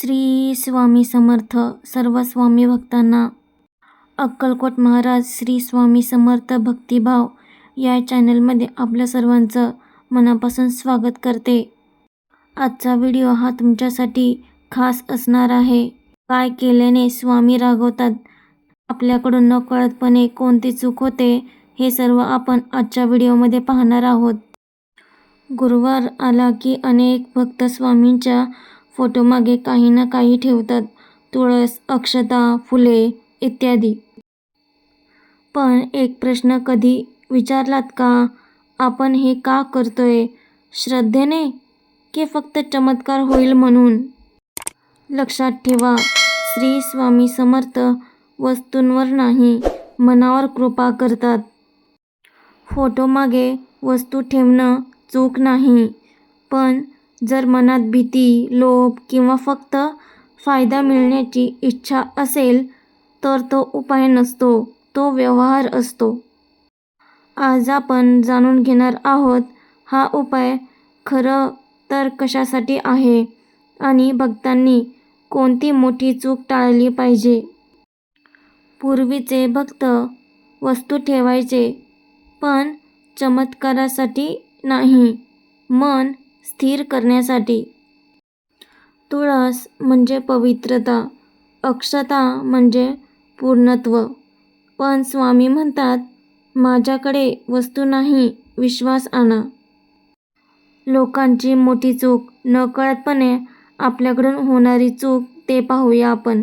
श्री स्वामी समर्थ सर्व स्वामी भक्तांना अक्कलकोट महाराज श्री स्वामी समर्थ भक्तिभाव या चॅनलमध्ये आपल्या सर्वांचं मनापासून स्वागत करते. आजचा व्हिडिओ हा तुमच्यासाठी खास असणार आहे. काय केल्याने स्वामी रागवतात? आपल्याकडून नकळतपणे कोणती चूक होते? हे सर्व आपण आजच्या व्हिडिओमध्ये पाहणार आहोत. गुरुवार आला की अनेक भक्त स्वामींच्या फोटोमागे काही ना काही ठेवतात. तुळस अक्षता फुले इत्यादी. पण एक प्रश्न कधी विचारलात का? आपण हे का करतोय? श्रद्धेने? की फक्त चमत्कार होईल म्हणून? लक्षात ठेवा श्री स्वामी समर्थ वस्तूंवर नाही मनावर कृपा करतात. फोटोमागे वस्तू ठेवणं चूक नाही पण जर मनात भीती लोभ किंवा फक्त फायदा मिळण्याची इच्छा असेल तर तो उपाय नसतो. तो व्यवहार असतो. आज आपण जाणून घेणार आहोत हा उपाय खरं तर कशासाठी आहे आणि भक्तांनी कोणती मोठी चूक टाळली पाहिजे? पूर्वीचे भक्त वस्तू ठेवायचे पण चमत्कारासाठी नाही. मन स्थिर करण्यासाठी. तुळस म्हणजे पवित्रता अक्षता म्हणजे पूर्णत्व. पण स्वामी म्हणतात माझ्याकडे वस्तू नाही विश्वास आणा. लोकांची मोठी चूक नकळतपणे आपल्याकडून होणारी चूक ते पाहूया आपण.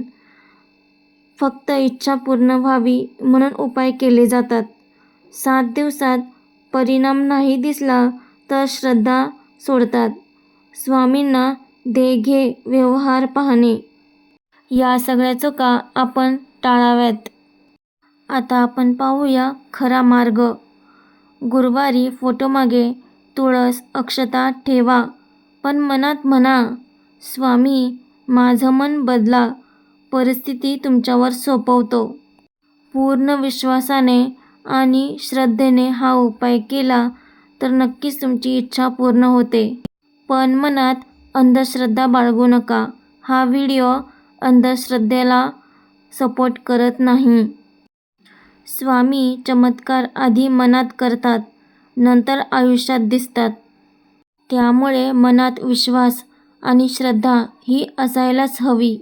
फक्त इच्छा पूर्ण व्हावी म्हणून उपाय केले जातात. सात दिवसात परिणाम नाही दिसला तर श्रद्धा सोडतात. स्वामींना दे घे व्यवहार पाहणे. या सगळ्या चुका आपण टाळाव्यात. आता आपण पाहूया खरा मार्ग. गुरुवारी फोटोमागे तुळस अक्षता ठेवा पण मनात म्हणा स्वामी माझं मन बदला. परिस्थिती तुमच्यावर सोपवतो. पूर्ण विश्वासाने आणि श्रद्धेने हा उपाय केला तर नक्कीच तुमची इच्छा पूर्ण होते. पण मनात अंधश्रद्धा बाळगू नका. हा व्हिडिओ अंधश्रद्धेला सपोर्ट करत नाही. स्वामी चमत्कार आधी मनात करतात नंतर आयुष्यात दिसतात. त्यामुळे मनात विश्वास आणि श्रद्धा ही असायलाच हवी.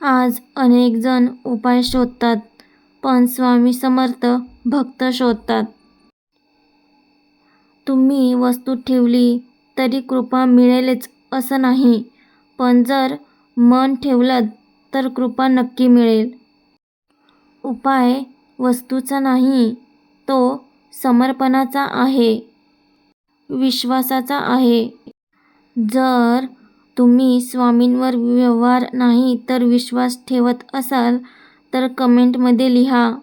आज अनेकजण उपाय शोधतात पण स्वामी समर्थ भक्त शोधतात. तुम्ही वस्तू ठेवली तरी कृपा मिळेलच असं नाही. पण जर मन ठेवलं तर कृपा नक्की मिळेल. उपाय वस्तूचा नाही तो समर्पणाचा आहे. विश्वासाचा आहे. जर तुम्ही स्वामींवर व्यवहार नाही तर विश्वास ठेवत असाल तर कमेंटमध्ये लिहा.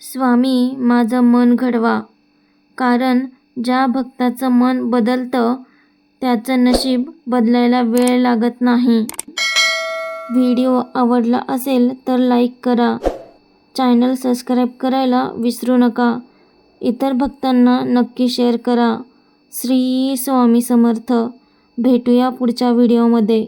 स्वामी माझं मन घडवा. कारण ज्या भक्ताचं मन बदलतं त्याचं नशीब बदलायला वेळ लागत नाही. व्हिडिओ आवडला असेल तर लाईक करा. चॅनल सबस्क्राईब करायला विसरू नका. इतर भक्तांना नक्की शेअर करा. श्री स्वामी समर्थ. भेटूया पुढच्या व्हिडिओमध्ये.